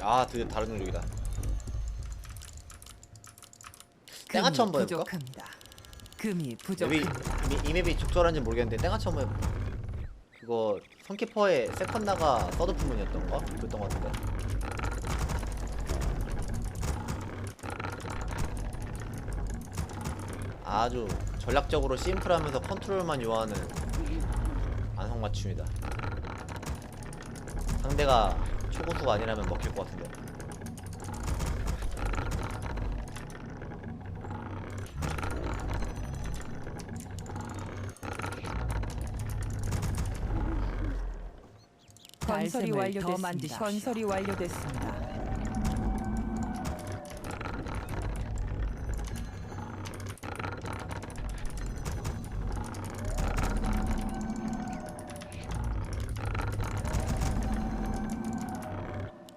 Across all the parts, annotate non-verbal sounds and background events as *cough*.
아 드디어 다른 종족이다 땡아치 한번 해볼까? 부족합니다. 금이 맵이 부족합니다. 이, 이 맵이 적절한지 모르겠는데 땡아치 한번 해볼까? 그거 선키퍼의 세컨나가 서드 부문이었던가? 그랬던 것 같은데 아주 전략적으로 심플하면서 컨트롤만 요하는 안성맞춤이다 상대가 초고수가 아니라면 먹힐 것 같은데 건설이 더 완료됐습니다. 건설이 완료됐습니다.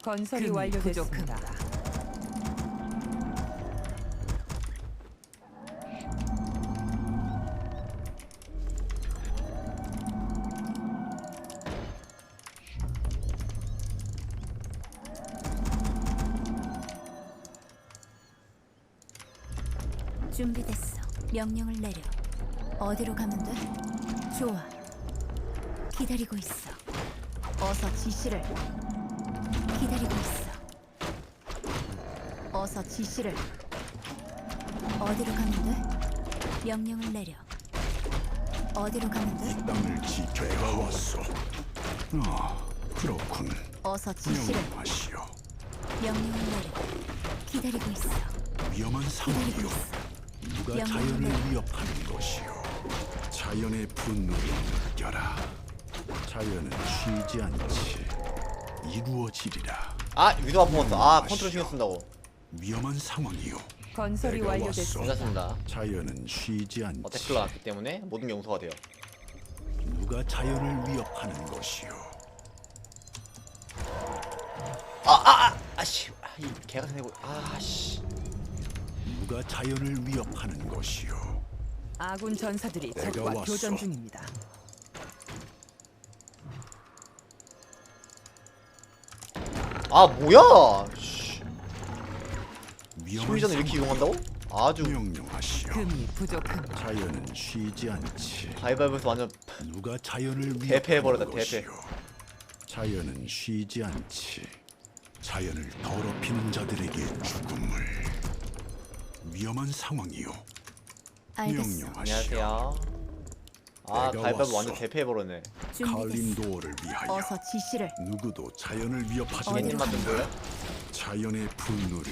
건설이 완료됐습니다. 준비됐어. 명령을 내려. 어디로 가면 돼? 좋아. 기다리고 있어. 어서 지시를. 기다리고 있어. 어서 지시를. 어디로 가면 돼? 명령을 내려. 어디로 가면 돼? 땅을 지켜야 왔소. 아, 그렇군. 어서 지시를. 명령하시오. 명령을 내려. 기다리고 있어. 위험한 기다리고. 있어. 누가 명령을 자연을 내려. 위협하는 것이요. 자연의 분노를 느껴라. 자연은 쉬지 않지. 이루어지리라. 아 위도 아픈 것도 아 컨트롤 신경 쓴다고 위험한 상황이요. 건설이 내가 완료됐습니다. 괜찮습니다 자연은 쉬지 않지. 어 테클러 났기 때문에 모든 게 용서가 돼요 누가 자연을 위협하는 것이요. 아씨 아, 이 개가 생고 아씨 누가 자연을 위협하는 것이요. 아군 전사들이 내가 적과. 교전 중입니다. 아 뭐야 심리전을 이렇게 이용한다고? 아주 명령하시오. 금이 부족합니다. 자연은 쉬지 않지. 가위바위보에서 완전 누가 자연을 대패해버렸다, 위협하는 대패. 자연은 쉬지 않지. 자연을 더럽히는 자들에게 죽음을. 위험한 상황이요. 알겠어. 명령하시오. 안녕하세요 아 내가 왔어. 완전 대패해버렸네 준비됐어. 칼림도어를 위하여 어서 지시를. 누구도 자연을 위협하지 깻잎 못한 만든 거야? 자연의 분노를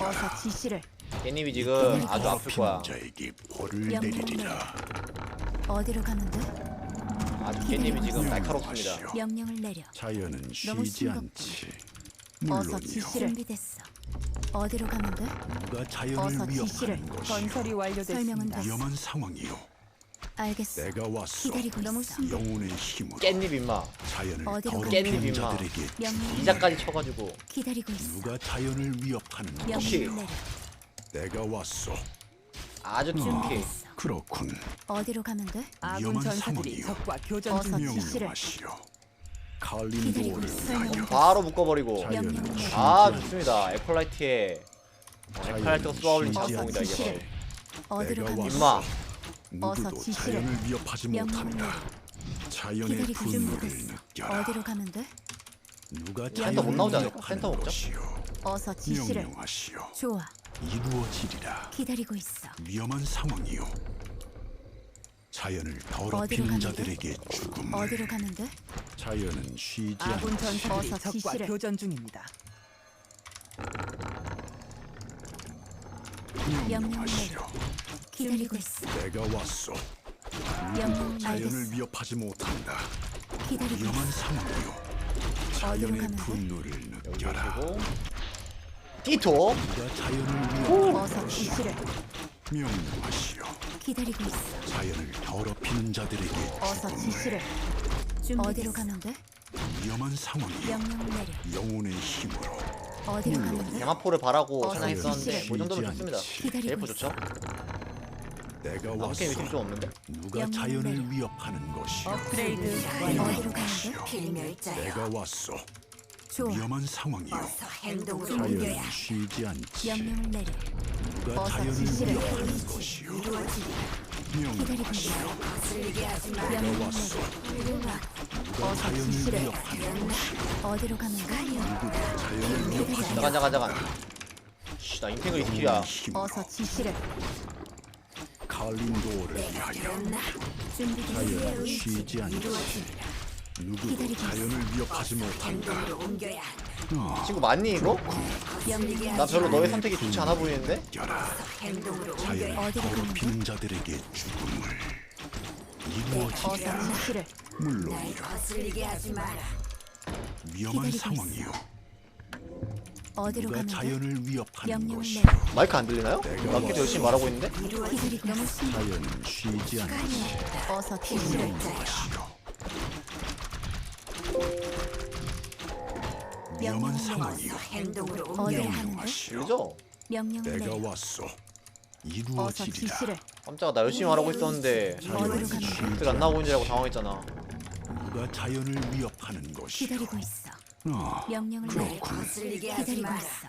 어서. 지시를. 깻잎이 지금 아주 아플 거야 자에게 벌을 명령을 내리리라. 어디로 돼? 아주 깻잎이 지금 음, 날카롭습니다 명령하시오. 명령을 내려. 자연은 너무 쉬지 싱겁다. 않지. 어서 물론이요. 지시를. 준비됐어. 어디로 돼? 누가 자연을 어서 지시를. 위협하는 것이요. 건설이 설명은 완료됐습니다. 됐어. 위험한 상황이요. 알겠어. 내가 왔어. 기다리고 너무 숨 영혼의 힘으로 깻잎 임마 자연을 어디로 깻잎 임마. 자들에게 명령을 이자까지 쳐가지고 기다리고 있어. 누가 자연을 위협하는 혹시- 명령을 내려. 내가 왔어. 아주 특히 준비됐어. 그렇군. 어디로 가면 돼? 아군 위험한 전사들이 상황이요. 적과 교전 어서. 지시를. 명령하시오. 기다리고 칼림도어를 있어. 위하여 바로 묶어버리고 명령을 아. 좋습니다 에콜라이트의 자연은 에콜라이트가 쏘아올린 장공이다 이게 지시를. 바로 어디로 내가 가면 돼? 임마 누구도 어서 지시를. 자연을 위협하지 못한다. 자연의 기다리고 분노를. 느껴라. 어디로 가면 돼? 누가 자연을 못 나오지 않을까? 위협하는 센터 먹자. 것이요. 어서 지시를. 명령하시오. 좋아. 이루어지리라. 기다리고 있어. 위험한 상황이요. 자연을 어디로 더럽히는 가면? 자들에게 죽음을. 어디로 가면 돼? 자연은 쉬지 아군 않지. 전사들이 어서 적과 지시를. 교전 중입니다. 명령하시오. 기다리고 있어. 내가 왔소. 명령 누구도 자연을 알겠어. 위협하지 못한다. 기다리고 위험한 있어. 상황이요. 자연의 가면 돼? 분노를 느껴라. 띠토 누가 자연을 위협하는 어서. 지시를. 명령하시오. 기다리고 있어. 자연을 더럽히는 자들에게 어서 죽음을. 지시를. 어디로 가면 돼? 위험한 상황이요. 명령을 내려. 영혼의 힘으로 어디로 가면 돼? 대마포를 바라고 어서 생각했었는데 지시를. 그 정도면 쉬지 좋습니다. 기다리고 있어. 좋죠? 내가 아무 왔소. 게임 좀 없는데? 누가 자연을. 위협하는 것이요. 업그레이드 어디로 가면 돼? 내가 왔소. 좋아. 위험한 상황이요. 행동으로 자연은 쉬지 않지. 명령을 내려. 누가 어서 자연을 지시를 위협하는 것이요. 기다리고 있어. 내가 어서 자연을 위협하는. 어디로 가는 거야? 누가 자연을 위협하는 잠깐 잠깐 잠깐 씨, 나 인탱글 스킬이야 어서 지시를 칼림도어를 위하여. 자연은 쉬지 않지. 누구도 자연을 위협하지 못한다. 어, 친구 맞니 이거? 명령을 나 별로 너의 선택이 좋지 않아 보이는데? 여라. 자연을 어디로 가는 더럽히는 자들에게 죽음을 이루어지리라. 어서 지시를 물론이요. 위험한 기다리고 상황이요. 어디로 누가 거야? 자연을 위협하는 명령을. 내려. 마이크 안 들리나요? 나 계속 열심히 말하고 있는데? 기다리고 너무 심 자연은 쉬지 않지. 어서 지시를 것이요. 위험한. 상황이요. 어디로 가는데? 명령하시오. 들리죠? 명령을 내가. 왔소. 어서 이루어지리라. 지시를 깜짝아 나 열심히 말하고 있었는데 어디로 가는 거야? 마이크가 안 나오고 있는 줄 알고 당황했잖아 누가 자연을 위협하는 것이요. 기다리고 있어. 어, 명령을 내려. 기다리고 있어.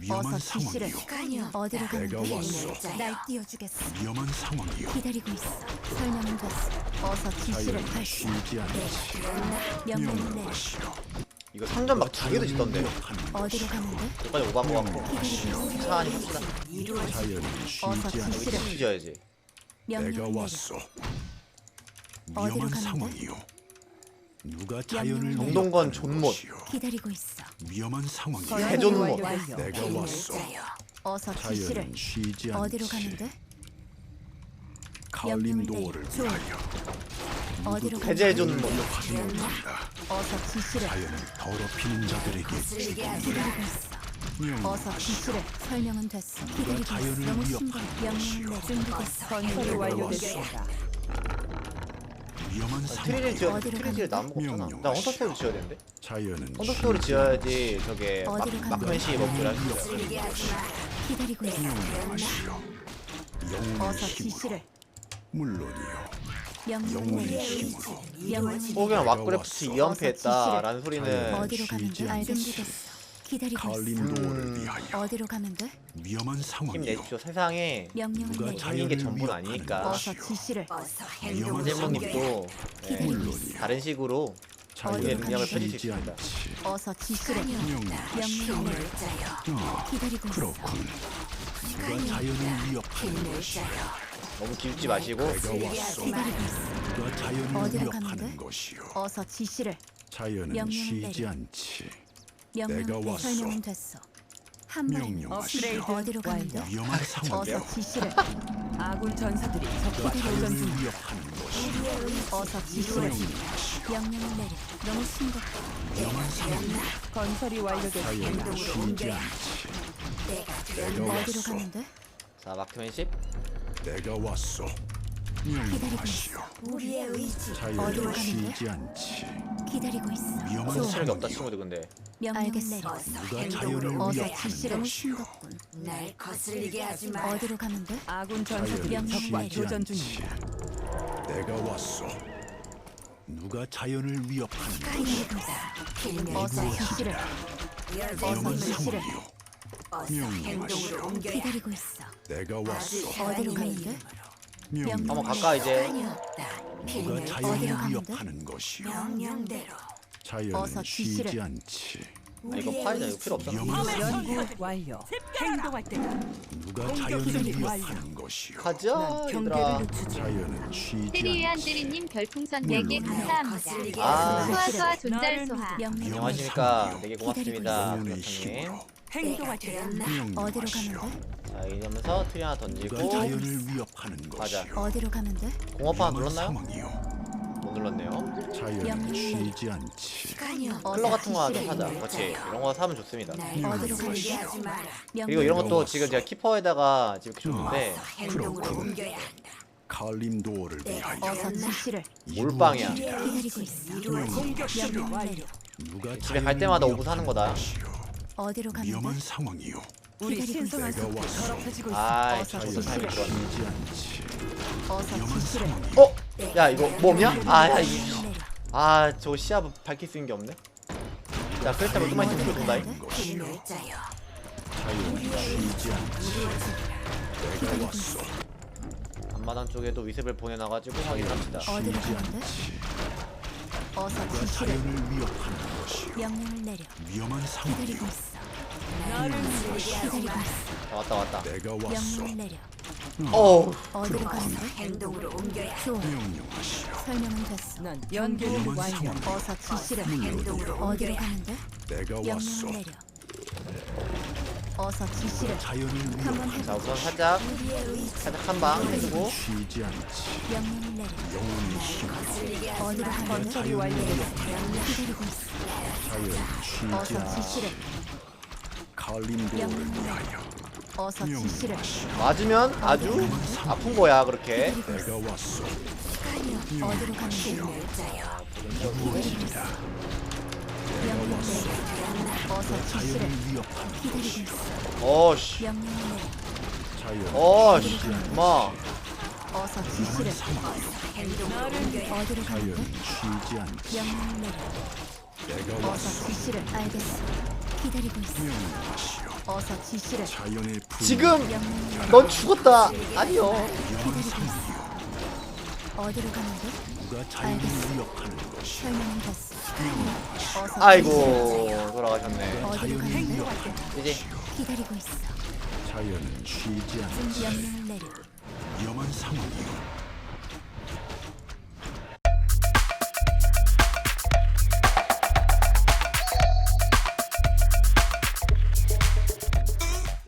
위험한 어서 지시를 상황이요. 어디로 가는 내가 거야? 왔어. 날 띄워주겠어. 위험한 상황이요. 기다리고 있어. 설명은 됐어. 어서 지시를 수. 쉬지 않지. 명령을 내려. 이거 상점 막두 개도 짓던데 어디로. 가는데? 여기까지 기다리고 있어. 차안이 자연은 어서 쉬지. 지시를 여기 지어야지 내가 명령을 내려. 왔소. 위험한 가는데? 상황이요. 누가 자연을 동동건 위협하는 존못. 것이요. 기다리고 있어. 위험한 상황이요. 해존 뭐 완료. 내가 왔소. 어서 지시를 자연은 쉬지 않지. 어디로 가는데? 명령을 내려. 위하여 어디로 가는데? 못한다. 어서 지시를 자연을 더럽히는 자들에게 기다리고 있어. 어서 명령하시오. 지시를 설명은 됐어. 기다리고 있어. 자연을 너무. 명령을 것이요. 내. 준비됐어. 건설이 완료됐습니다. 위험한 트리를 상황. 지어 어디로 트리를? 나무가 없잖아 나 헌터스토리 지어야 되는데 자연은 쉬지 지어야지 저게 막, 어디로 가는데? 마크맨시 먹기를 할수 있어 기다리고 있어. 영혼의 어서 힘으로 지시를 물론이요. 영혼의. 힘으로 명령을 내려. 호그랑 내가 마크래프트 왔어. 2연패 했다라는 소리는 어디로 가면 돼? 알겠어. 기다리고 있어. 음. 위하여 어디로 가면 돼? 위험한 상황이요. 힘내십시오 세상에 명령을 누가. 자연인 게 자연을 전부는 아니니까. 어서. 지시를 위험한 세모님도 네, 기다리고 있어. 물론이요. 다른 식으로 자연은 우리의 능력을 있습니다 않지. 어서 지시를. 명령을. 어, 기다리고 있어. 그렇군. 누가 자연을 위협하는 것이요. 너무 길지 마시고 내가 왔소. 기다리고 있어. 누가 자연을 어디로 위협하는 가는데? 것이요. 어서 지시를 자연은 명령을 쉬지 내려. 않지. 명령을 내가 내. 왔어. 설명은 됐어. 한 마리는 명령하시오. 어디로 가는데? 위험한 상황이요. *laughs* 어서 지시를 아군 전사들이 교전 자연을 중. 위협하는 것이요. 어서 지시를 명령하시오. 명령을 내려. 너무 심각해. 위험한 상황이요. 건설이 완료됐습니다. 자연은 쉬지 않지. 내가 어디로 왔소. 가는데? 자 마크맨십 내가 왔소. 명령하시오. 우리의 의지. 어디로 가는데? 쉬지 않지. 기다리고 있어. 위험한 체력이 없다 상황이요. 친구들 근데 내려. 누가 자연을 어서 위협하는. 심각군. 날 거슬리게 하지 마. 어디로 가는데? 아군 전사들이 자연은 적과 쉬지 교전 않지. 중입니다. 내가 왔소. 누가 자연을 위협하는 있어. 어서 지시를 위험한 어서. 어서 명령하시오. 행동으로 옮겨야 기다리고 있어. 내가 왔소. 어디로 가는데? 한번 가까 이제 누가 어디로 자연을? 위협하는 것이요. 명령대로 자연은 쉬지. 않지. 아, 이거 파이자 이거 필요 없잖아. 연구 완료. 행동할 때다. 누가 자연을 위협하는 것이요. 가자 얘들아 경계를 늦추지. 자연은 쉬지 테리안 않지. 대리님 별풍선 4개 감사합니다. 거슬리게 아. 하지 마. 소아소아 존잘. 명령 안녕하십니까 되게 고맙습니다 영혼의 그렇다님 힘으로 때다. 어디로 명령하시오. 가는데? 자 이러면서 트리 하나 던지고 자연을 위협하는 가자. 것이요. 어디로 가는데? 공업 하나 위험한 눌렀나요? 상황이요. 못 눌렀네요 자연은 명령을 쉬지 않지. 클러 같은 거 하나 좀. 사자 그렇지 이런 거 사면 좋습니다 날 어디로? 하지 마라. 그리고 이런 것도. 지금 제가 키퍼에다가 지금 이렇게 줬는데 행동으로 그렇군. 옮겨야 한다. 칼림도어를 위하여 어서 지시를 몰빵이야. 기다리고 있어. 공격. 누가 집에 갈 때마다 오브 사는 거다. 어디로 위험한 가는데? 상황이요. 우리 기다리고 신성한 있어. 숲이 내가 왔어. 더럽혀지고 있어. 아이 어서 쉬지 않지. 어서 위험한 상황이요. 어? 야 이거 뭐 없냐? 아야 이 명령을 내려. 아 저거 시야 밝힐 수 있는 게 없네 자 그랬다 면 좀만 힘들어 돈다잉 필멸자여 자연은 쉬지 않지 내가 왔소 앞마당 쪽에도 위습을 보내놔가지고 확인합시다 어디로 가는데? 어서 지시를 자연을 위협하는 것이 명령을 내려. 위험한 상황 기다리고 있어. 나를 기다리고 있어. 자 왔다 왔다. 내가 왔소 명령을 내려. 어우. 어디로 가는데? 행동으로 옮겨야 좋아 명령하시오. 설명은 됐어. 난 연구를 위험한 완료. 상황 어서 지시를 행동으로 어디로 옮겨야 가는데? 내가 왔소 명령을 내려 어서 지시를 한번 자. 우선 살짝 살짝 한 방 해주고. 쉬지 않지. 명령을 내려 어디로 가는데? 건설이 완료되었다. 기다리고 있어. 어서 않지. 지시를 어서 지시를 맞으면 아주 아픈 거야 그렇게. 내가 왔소 어디로 가는데? 명령을 내려 어서 지시를 자연을 기다리고 있어 어씨 명령을 내려 자연 어씨 엄마 어서 지시를 어디로? 쉬지 명령을 내려 지시를 알겠어 기다리고 있어 어서 지시를 자연의 분 지금 명령을 내려 넌 죽었다 아니요 어디로 가는데? 누가 자연을 알겠어. 위협하는 것이 설명은 됐어 아이고 돌아가셨네. 이제 기다리고 있어. 자연은 쉬지 않지 염한 상황이요